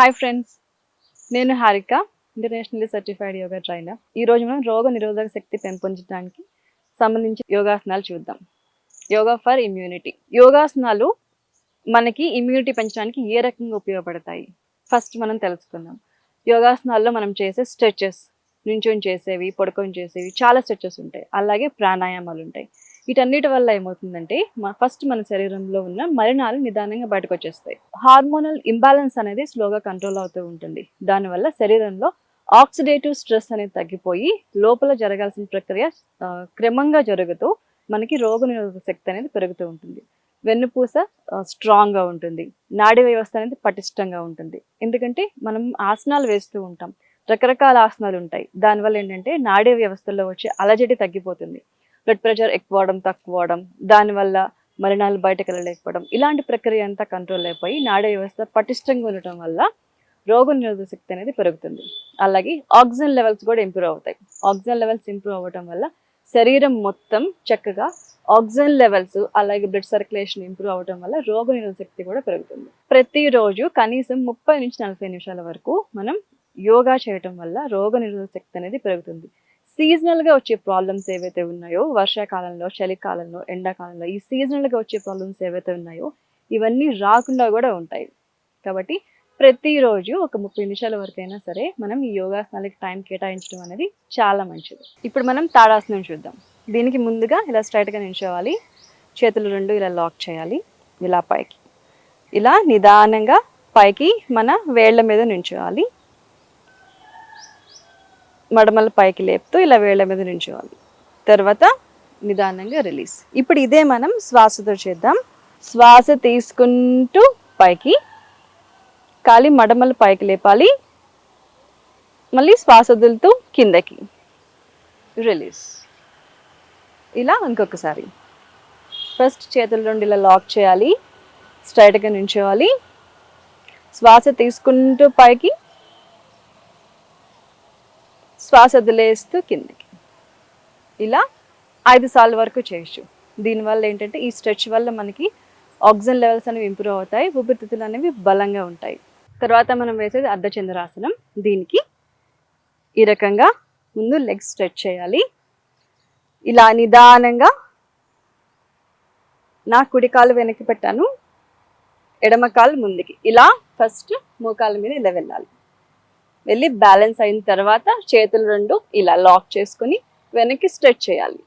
Hi friends నేను Harika internationally certified yoga trainer ఈ రోజు మనం రోగ నిరోధక శక్తి పెంపొందడానికి సంబంధించి యోగాసనాలు చూద్దాం. యోగా ఫర్ ఇమ్యూనిటీ యోగాసనాలు మనకి ఇమ్యూనిటీ పెంచడానికి ఏ రకంగా ఉపయోగపడతాయి? ఫస్ట్ మనం తెలుసుకుందాం. యోగాసనాల్లో మనం చేసే స్ట్రెచెస్ నుంచొని చేసేవి పడుకొని చేసేవి చాలా స్ట్రెచెస్ ఉంటాయి. అలాగే ప్రాణాయామాలు ఉంటాయి. వీటన్నిటి వల్ల ఏమవుతుందంటే ఫస్ట్ మన శరీరంలో ఉన్న మలినాలు నిదానంగా బయటకు వచ్చేస్తాయి హార్మోనల్ ఇంబ్యాలెన్స్ అనేది స్లోగా కంట్రోల్ అవుతూ ఉంటుంది. దానివల్ల శరీరంలో ఆక్సిడేటివ్ స్ట్రెస్ అనేది తగ్గిపోయి లోపల జరగాల్సిన ప్రక్రియ క్రమంగా జరుగుతూ మనకి రోగనిరోధక శక్తి అనేది పెరుగుతూ ఉంటుంది. వెన్నుపూస స్ట్రాంగ్గా ఉంటుంది. నాడీ వ్యవస్థ అనేది పటిష్టంగా ఉంటుంది. ఎందుకంటే మనం ఆసనాలు వేస్తూ ఉంటాం. రకరకాల ఆసనాలు ఉంటాయి. దానివల్ల ఏంటంటే నాడీ వ్యవస్థలో వచ్చే అలజడి తగ్గిపోతుంది. బ్లడ్ ప్రెషర్ ఎక్కువ అవడం తక్కువ అవడం దానివల్ల మలినాలు బయటకు వెళ్ళలేకపోవడం ఇలాంటి ప్రక్రియ అంతా కంట్రోల్ అయిపోయి నాడీ వ్యవస్థ పటిష్టంగా ఉండటం వల్ల రోగ నిరోధక శక్తి అనేది పెరుగుతుంది. అలాగే ఆక్సిజన్ లెవెల్స్ కూడా ఇంప్రూవ్ అవుతాయి. ఆక్సిజన్ లెవెల్స్ ఇంప్రూవ్ అవ్వటం వల్ల శరీరం మొత్తం చక్కగా ఆక్సిజన్ లెవెల్స్ అలాగే బ్లడ్ సర్క్యులేషన్ ఇంప్రూవ్ అవ్వటం వల్ల రోగ నిరోధక శక్తి కూడా పెరుగుతుంది. ప్రతిరోజు కనీసం ముప్పై నుంచి నలభై నిమిషాల వరకు మనం యోగా చేయటం వల్ల రోగ నిరోధక శక్తి అనేది పెరుగుతుంది. సీజనల్గా వచ్చే ప్రాబ్లమ్స్ ఏవైతే ఉన్నాయో వర్షాకాలంలో చలికాలంలో ఎండాకాలంలో ఈ సీజనల్గా వచ్చే ప్రాబ్లమ్స్ ఏవైతే ఉన్నాయో ఇవన్నీ రాకుండా కూడా ఉంటాయి. కాబట్టి ప్రతిరోజు ఒక ముప్పై నిమిషాల వరకైనా సరే మనం ఈ యోగాసనాలకి టైం కేటాయించడం అనేది చాలా మంచిది. ఇప్పుడు మనం తాడాసనం చూద్దాం. దీనికి ముందుగా ఇలా స్ట్రైట్గా నిల్చోవాలి. చేతులు రెండు ఇలా లాక్ చేయాలి. ఇలా పైకి. ఇలా నిదానంగా పైకి మన వేళ్ళ మీద నిల్చోవాలి. మడమల పైకి లేపుతూ ఇలా వేళ్ళ మీద నించోవాలి తర్వాత నిదానంగా రిలీజ్ ఇప్పుడు ఇదే మనం శ్వాసతో చేద్దాం. శ్వాస తీసుకుంటూ పైకి కాలి మడమలు పైకి లేపాలి. మళ్ళీ శ్వాస వదులుతూ కిందకి. రిలీజ్ ఇలా ఇంకొకసారి. ఫస్ట్ చేతుల నుండి ఇలా లాక్ చేయాలి. స్ట్రైట్గా నించోవాలి శ్వాస తీసుకుంటూ పైకి శ్వాస వదిలేస్తూ కిందికి. ఇలా ఐదు సార్లు వరకు చేయొచ్చు. దీనివల్ల ఏంటంటే ఈ స్ట్రెచ్ వల్ల మనకి ఆక్సిజన్ లెవెల్స్ అనేవి ఇంప్రూవ్ అవుతాయి ఊపిరితిత్తులు అనేవి బలంగా ఉంటాయి. తర్వాత మనం వేసేది అర్ధచంద్రాసనం. దీనికి ఈ రకంగా ముందు లెగ్స్ స్ట్రెచ్ చేయాలి. ఇలా నిదానంగా నా కుడికాలు వెనక్కి పెట్టాను. ఎడమ కాలు ముందుకి. ఇలా ఫస్ట్ మోకాల మీద ఇలా వెళ్ళాలి. వెళ్ళి బ్యాలెన్స్ అయిన తర్వాత చేతులు రెండు ఇలా లాక్ చేసుకొని వెనక్కి స్ట్రెచ్ చేయాలి.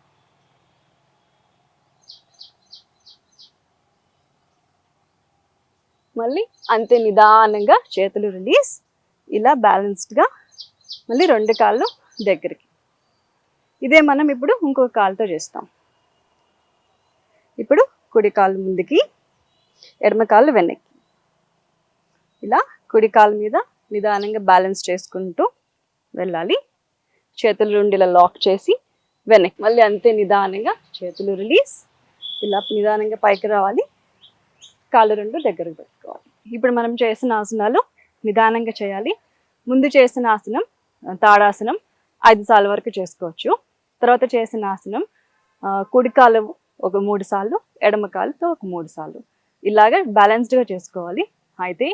మళ్ళీ అంతే నిదానంగా చేతులు రిలీజ్ ఇలా బ్యాలెన్స్డ్గా మళ్ళీ రెండు కాళ్ళు దగ్గరికి. ఇదే మనం ఇప్పుడు ఇంకొక కాలుతో చేస్తాం. ఇప్పుడు కుడి కాలు ముందుకి ఎడమ కాళ్ళు వెనక్కి. ఇలా కుడి కాలు మీద నిదానంగా బ్యాలెన్స్ చేసుకుంటూ వెళ్ళాలి. చేతుల నుండి ఇలా లాక్ చేసి వెనక్కి. మళ్ళీ అంతే నిదానంగా చేతులు రిలీజ్ ఇలా నిదానంగా పైకి రావాలి. కాళ్ళు రెండు దగ్గరకు పెట్టుకోవాలి. ఇప్పుడు మనం చేసిన ఆసనాలు నిదానంగా చేయాలి. ముందు చేసిన ఆసనం తాడాసనం ఐదు సార్లు వరకు చేసుకోవచ్చు. తర్వాత చేసిన ఆసనం కుడికాలు ఒక మూడు సార్లు ఎడమ కాలుతో ఒక మూడు సార్లు. ఇలాగే బ్యాలెన్స్డ్గా చేసుకోవాలి. అయితే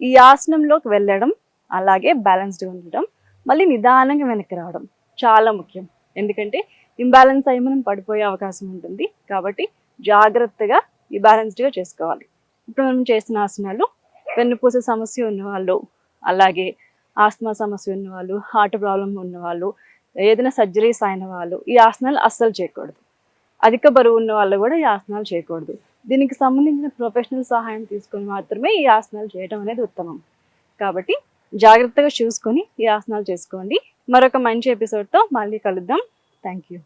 ఈ ఆసనంలోకి వెళ్ళడం అలాగే బ్యాలెన్స్డ్గా ఉండడం మళ్ళీ నిదానంగా వెనక్కి రావడం చాలా ముఖ్యం. ఎందుకంటే ఇంబ్యాలెన్స్ అయి మనం పడిపోయే అవకాశం ఉంటుంది. కాబట్టి జాగ్రత్తగా ఈ బ్యాలెన్స్డ్గా చేసుకోవాలి. ఇప్పుడు మనం చేసిన ఆసనాలు వెన్నుపూస సమస్య ఉన్నవాళ్ళు అలాగే ఆస్మా సమస్య ఉన్నవాళ్ళు హార్ట్ ప్రాబ్లం ఉన్నవాళ్ళు ఏదైనా సర్జరీస్ అయిన వాళ్ళు ఈ ఆసనాలు అస్సలు చేయకూడదు. అధిక బరువు ఉన్న వాళ్ళు కూడా ఈ ఆసనాలు చేయకూడదు. దీనికి సంబంధించిన ప్రొఫెషనల్ సహాయం తీసుకొని మాత్రమే ఈ ఆసనాలు చేయడం అనేది ఉత్తమం. కాబట్టి జాగ్రత్తగా చూసుకొని ఈ ఆసనాలు చేసుకోండి. మరొక మంచి ఎపిసోడ్తో మళ్ళీ కలుద్దాం. Thank you